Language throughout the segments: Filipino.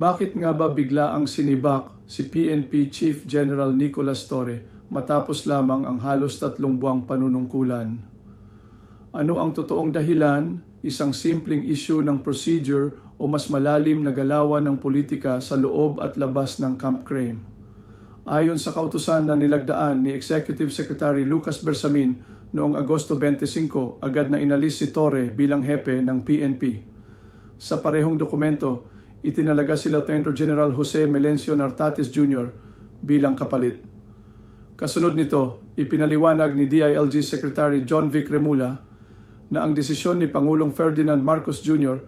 Bakit nga ba bigla ang sinibak si PNP Chief General Nicolas Torre matapos lamang ang halos tatlong buwang panunungkulan? Ano ang totoong dahilan, isang simpleng issue ng procedure o mas malalim na galawan ng politika sa loob at labas ng Camp Crame? Ayon sa kautusan na nilagdaan ni Executive Secretary Lucas Bersamin noong Agosto 25, agad na inalis si Torre bilang hepe ng PNP. Sa parehong dokumento, itinalaga si Lieutenant General Jose Melencio Nartates Jr. bilang kapalit. Kasunod nito, ipinaliwanag ni DILG Secretary John Vic Remula na ang desisyon ni Pangulong Ferdinand Marcos Jr.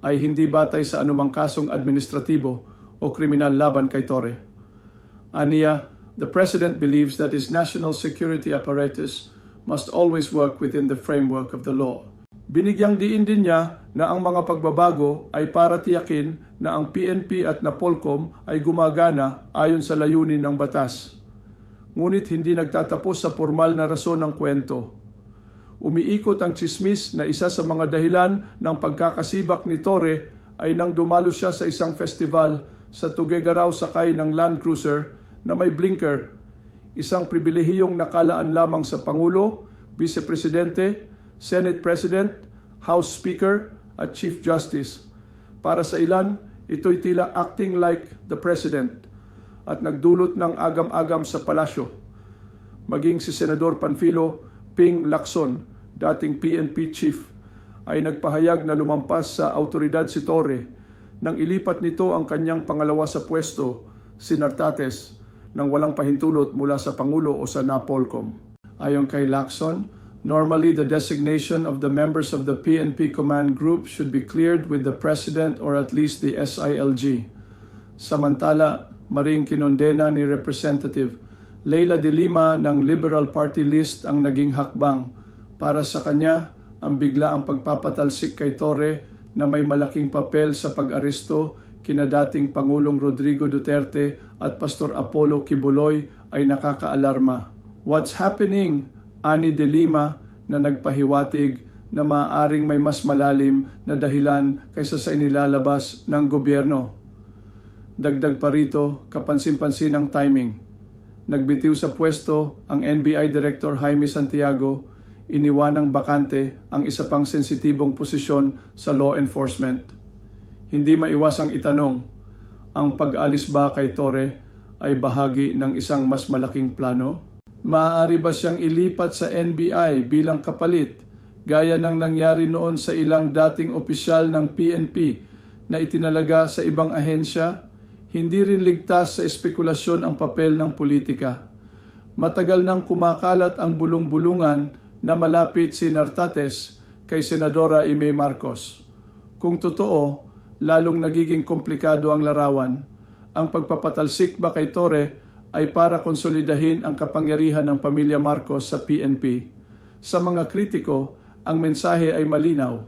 ay hindi batay sa anumang kasong administratibo o kriminal laban kay Torre. Aniya, the President believes that his national security apparatus must always work within the framework of the law. Binigyang diin din niya na ang mga pagbabago ay para tiyakin na ang PNP at NAPOLCOM ay gumagana ayon sa layunin ng batas. Ngunit hindi nagtatapos sa formal na rason ng kwento. Umiikot ang chismis na isa sa mga dahilan ng pagkakasibak ni Torre ay nang dumalo siya sa isang festival sa Tugegaraw sakay ng Land Cruiser na may blinker, isang pribilehiyong nakalaan lamang sa Pangulo, Vice Presidente, Senate President, House Speaker at Chief Justice. Para sa ilan, ito'y tila acting like the President at nagdulot ng agam-agam sa palasyo. Maging si Senador Panfilo Ping Lacson, dating PNP Chief, ay nagpahayag na lumampas sa autoridad si Torre nang ilipat nito ang kanyang pangalawa sa pwesto, si Nartates, nang walang pahintulot mula sa Pangulo o sa NAPOLCOM. Ayon kay Lacson, Normally, the designation of the members of the PNP command group should be cleared with the President or at least the SILG. Samantala, maring kinondena ni Representative Leila de Lima ng Liberal Party list ang naging hakbang para sa kanya ang bigla ang pagpapatalsik kay Torre na may malaking papel sa pag-aresto kina dating Pangulong Rodrigo Duterte at Pastor Apollo Kibuloy ay nakakaalarma. What's happening? Ani de Lima na nagpahiwatig na maaaring may mas malalim na dahilan kaysa sa inilalabas ng gobyerno. Dagdag pa rito, kapansin-pansin ang timing. Nagbitiw sa pwesto ang NBI Director Jaime Santiago, iniwanang bakante ang isa pang sensitibong posisyon sa law enforcement. Hindi maiwasang itanong, ang pag-alis ba kay Torre ay bahagi ng isang mas malaking plano? Maaari ba siyang ilipat sa NBI bilang kapalit gaya ng nangyari noon sa ilang dating opisyal ng PNP na itinalaga sa ibang ahensya? Hindi rin ligtas sa espekulasyon ang papel ng politika. Matagal nang kumakalat ang bulong-bulungan na malapit si Nartates kay Senadora Ime Marcos. Kung totoo, lalong nagiging komplikado ang larawan. Ang pagpapatalsik ba kay Torre ay para konsolidahin ang kapangyarihan ng pamilya Marcos sa PNP. Sa mga kritiko, ang mensahe ay malinaw.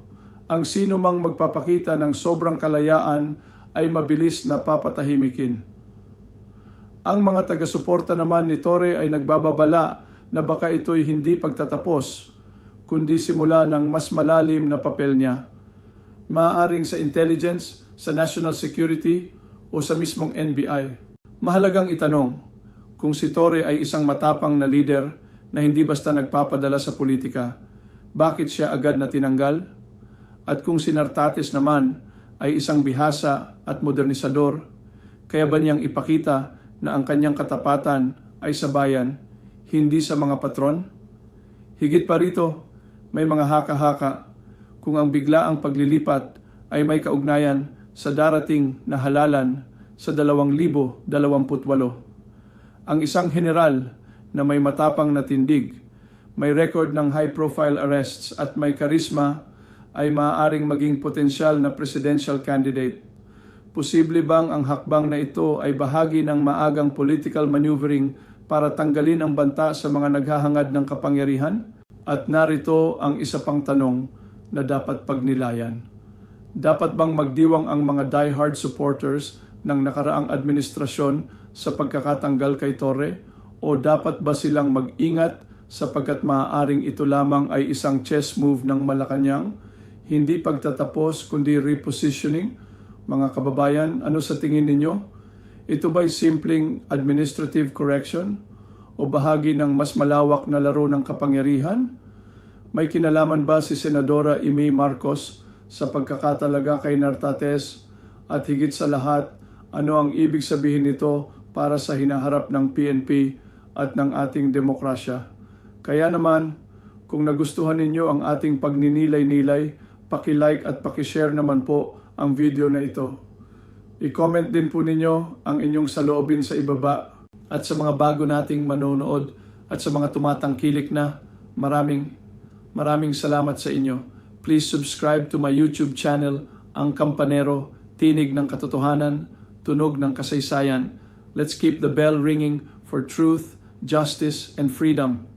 Ang sino mang magpapakita ng sobrang kalayaan ay mabilis na papatahimikin. Ang mga taga-suporta naman ni Torre ay nagbababala na baka ito'y hindi pagtatapos, kundi simula ng mas malalim na papel niya. Maaaring sa intelligence, sa national security, o sa mismong NBI. Mahalagang itanong, kung si Torre ay isang matapang na leader na hindi basta nagpapadala sa politika, bakit siya agad na tinanggal? At kung si Nartates naman ay isang bihasa at modernisador, kaya ba niyang ipakita na ang kanyang katapatan ay sa bayan, hindi sa mga patron? Higit pa rito, may mga haka-haka kung ang biglaang paglilipat ay may kaugnayan sa darating na halalan sa 2028 ang isang general na may matapang na tindig, may record ng high-profile arrests at may karisma ay maaaring maging potensyal na presidential candidate. Posible bang ang hakbang na ito ay bahagi ng maagang political maneuvering para tanggalin ang banta sa mga naghahangad ng kapangyarihan? At narito ang isa pang tanong na dapat pagnilayan. Dapat bang magdiwang ang mga die-hard supporters ng nakaraang administrasyon sa pagkakatanggal kay Torre o dapat ba silang mag-ingat sapagkat maaaring ito lamang ay isang chess move ng Malacanang, hindi pagtatapos kundi repositioning Mga kababayan, ano sa tingin ninyo? Ito ba'y simpleng administrative correction o bahagi ng mas malawak na laro ng kapangyarihan? May kinalaman ba si Senadora Amy Marcos sa pagkakatalaga kay Nartates at higit sa lahat, ano ang ibig sabihin nito para sa hinaharap ng PNP at ng ating demokrasya? Kaya naman, kung nagustuhan ninyo ang ating pagninilay-nilay, paki-like at paki-share naman po ang video na ito. I-comment din po ninyo ang inyong saloobin sa ibaba at sa mga bago nating manonood at sa mga tumatangkilik na maraming maraming salamat sa inyo. Please subscribe to my YouTube channel, Ang Kampanero, Tinig ng Katotohanan, Tunog ng Kasaysayan. Let's keep the bell ringing for truth, justice, and freedom.